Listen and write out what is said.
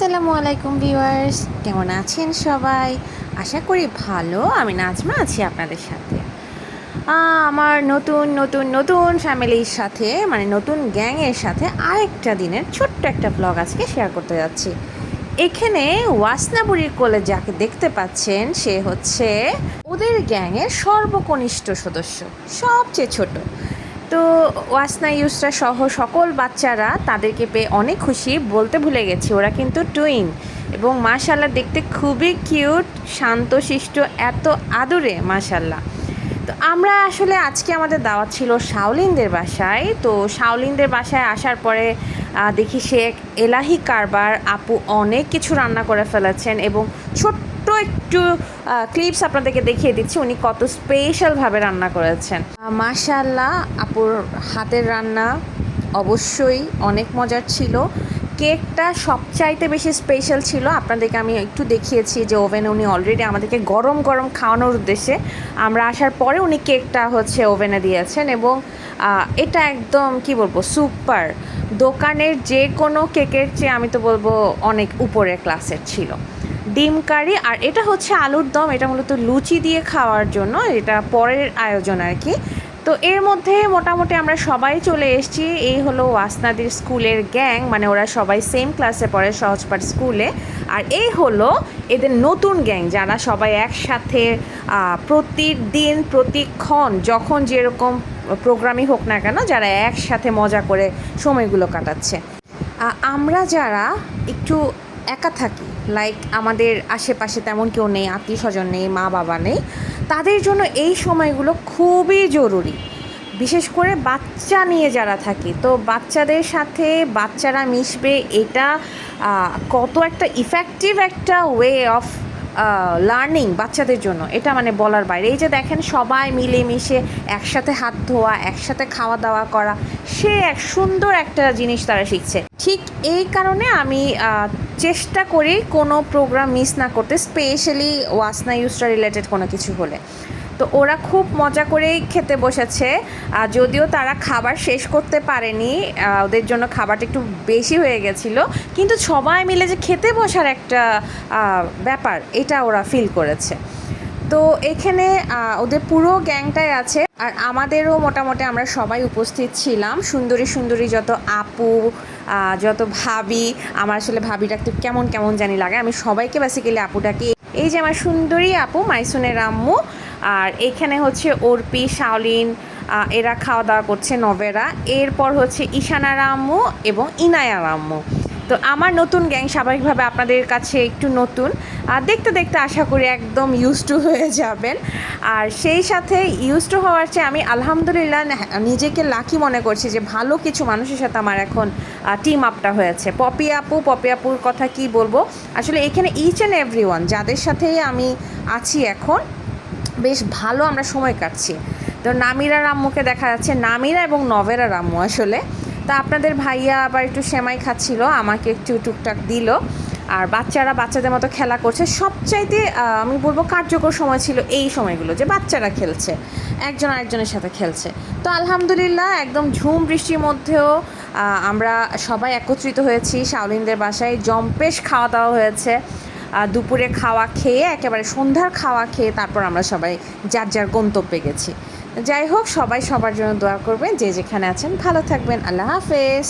আসসালামু আলাইকুম ভিউয়ার্স, কেমন আছেন সবাই? আশা করি ভালো, আমি নাজমা আছি আপনাদের সাথে। আমার নতুন নতুন নতুন ফ্যামিলির সাথে মানে নতুন গ্যাংয়ের সাথে আরেকটা দিনের ছোট্ট একটা ব্লগ আজকে শেয়ার করতে যাচ্ছি। এখানে ওয়াসনাবুড়ির কোলে যাকে দেখতে পাচ্ছেন, সে হচ্ছে ওদের গ্যাংয়ের সর্বকনিষ্ঠ সদস্য, সবচেয়ে ছোট। তো ওয়াসনা ইউসরা সহ সকল বাচ্চারা তাদেরকে পেয়ে অনেক খুশি, বলতে ভুলে গেছি, ওরা কিন্তু টুইন। এবং মাশাল্লাহ দেখতে খুবই কিউট শান্তশিষ্ট এত আদরে মাশাল্লাহ তো আমরা আসলে আজকে আমাদের দাওয়াত ছিল শাওলিনদের বাসায়। তো শাওলিনদের বাসায় আসার পরে দেখি সে এলাহি কারবার, আপু অনেক কিছু রান্না করে ফেলেছেন এবং ছোট্ট একটু ক্লিপস আপনাদেরকে দেখিয়ে দিচ্ছি উনি কত স্পেশালভাবে রান্না করেছেন। মাশাল্লাহ আপুর হাতের রান্না অবশ্যই অনেক মজার ছিল। কেকটা সবচাইতে বেশি স্পেশাল ছিল। আপনাদেরকে আমি একটু দেখিয়েছি যে ওভেনে উনি অলরেডি আমাদেরকে গরম গরম খাওয়ানোর উদ্দেশ্যে আমরা আসার পরে উনি কেকটা হচ্ছে ওভেনে দিয়েছেন এবং এটা একদম কি বলব সুপার দোকানের যে কোনো কেকের চেয়ে আমি তো বলব অনেক উপরের ক্লাসের ছিল। ডিম কারি, আর এটা হচ্ছে আলুর দম। এটা মূলত লুচি দিয়ে খাওয়ার জন্য, এটা পরের আয়োজন আর কি। তো এর মধ্যে মোটামুটি আমরা সবাই চলে এসেছি। এই হলো ওয়াসনাদির স্কুলের গ্যাং মানে ওরা সবাই সেম ক্লাসে পড়ে, সহজপাঠ স্কুলে। আর এই হলো এদের নতুন গ্যাং, যারা সবাই একসাথে প্রতিদিন, প্রতিক্ষণ, যখন যেরকম প্রোগ্রামই হোক না কেন, যারা একসাথে মজা করে সময়গুলো কাটাচ্ছে। আমরা যারা একটু একা থাকি লাইক আমাদের আশেপাশে তেমন কেউ নেই, আত্মীয় স্বজন নেই, মা বাবা নেই। তাদের জন্য এই সময়গুলো খুবই জরুরি। বিশেষ করে বাচ্চা নিয়ে যারা থাকে, তো বাচ্চাদের সাথে বাচ্চারা মিশবে এটা কত একটা ইফেক্টিভ একটা ওয়ে অফ লার্নিং বাচ্চাদের জন্য। এটা মানে বলার বাইরে। এই যে দেখেন সবাই মিলেমিশে একসাথে হাত ধোয়া, একসাথে খাওয়া দাওয়া করা, সে এক সুন্দর একটা জিনিস তারা শিখছে। ঠিক এই কারণে আমি চেষ্টা করি কোনো প্রোগ্রাম মিস না করতে স্পেশালি ওয়াসনা ইউসটা রিলেটেড কোনো কিছু হলে। তো ওরা খুব মজা করেই খেতে বসেছে। যদিও তারা খাবার শেষ করতে পারেনি ওদের জন্য খাবারটা একটু বেশি হয়ে গেছিল, কিন্তু সবাই মিলে যে খেতে বসার একটা ব্যাপার, এটা ওরা ফিল করেছে। তো এখানে ওদের পুরো গ্যাংটাই আছে। আর আমাদেরও মোটামুটি আমরা সবাই উপস্থিত ছিলাম। সুন্দরী সুন্দরী যত আপু যত ভাবি, আমার আসলে ভাবি ডাকতে কেমন কেমন জানি লাগে। আমি সবাইকে বেসিক্যালি আপু ডাকি এই যে আমার সুন্দরী আপু, মাইসুনের আম্মু আর এখানে হচ্ছে অর্পি, শাওলিন এরা খাওয়া দাওয়া করছে নভেরা। এরপর হচ্ছে ঈশানার আম্মু এবং ইনায়া রাম্মু তো আমার নতুন গ্যাং স্বাভাবিকভাবে আপনাদের কাছে একটু নতুন। আর দেখতে দেখতে আশা করি একদম ইউজ টু হয়ে যাবেন। আর সেই সাথে ইউজ টু হওয়ার চেয়ে আমি আলহামদুলিল্লাহ নিজেকে লাকি মনে করছি যে ভালো কিছু মানুষের সাথে আমার এখন টিম আপটা হয়েছে। পপি আপু, পপি আপুর কথা কি বলব? আসলে এখানে ইচ অ্যান্ড এভরি ওয়ান যাদের সাথে আমি আছি এখন বেশ ভালো আমরা সময় কাটছি। তো নামিরা রাম্মুকে দেখা যাচ্ছে, নামিরা এবং নভেরার রাম্মু আসলে। তা আপনাদের ভাইয়া আবার একটু সেমাই খাচ্ছিল, আমাকে একটু টুকটাক দিল। আর বাচ্চারা বাচ্চাদের মতো খেলা করছে। সবচাইতে আমি বলব কার্যকর সময় ছিল এই সময়গুলো, যে বাচ্চারা খেলছে, একজন আরেকজনের সাথে খেলছে। তো আলহামদুলিল্লাহ, একদম ঝুম বৃষ্টির মধ্যেও আমরা সবাই একত্রিত হয়েছি। শাওলিনদের বাসায় জম্পেশ খাওয়া দাওয়া হয়েছে। দুপুরে খাওয়া খেয়ে, একেবারে সন্ধ্যার খাওয়া খেয়ে তারপর আমরা সবাই যার যার গন্তব্যে গেছি। যাই হোক, সবাই সবার জন্য দোয়া করবেন, যে যেখানে আছেন, ভালো থাকবেন। আল্লাহ হাফেজ।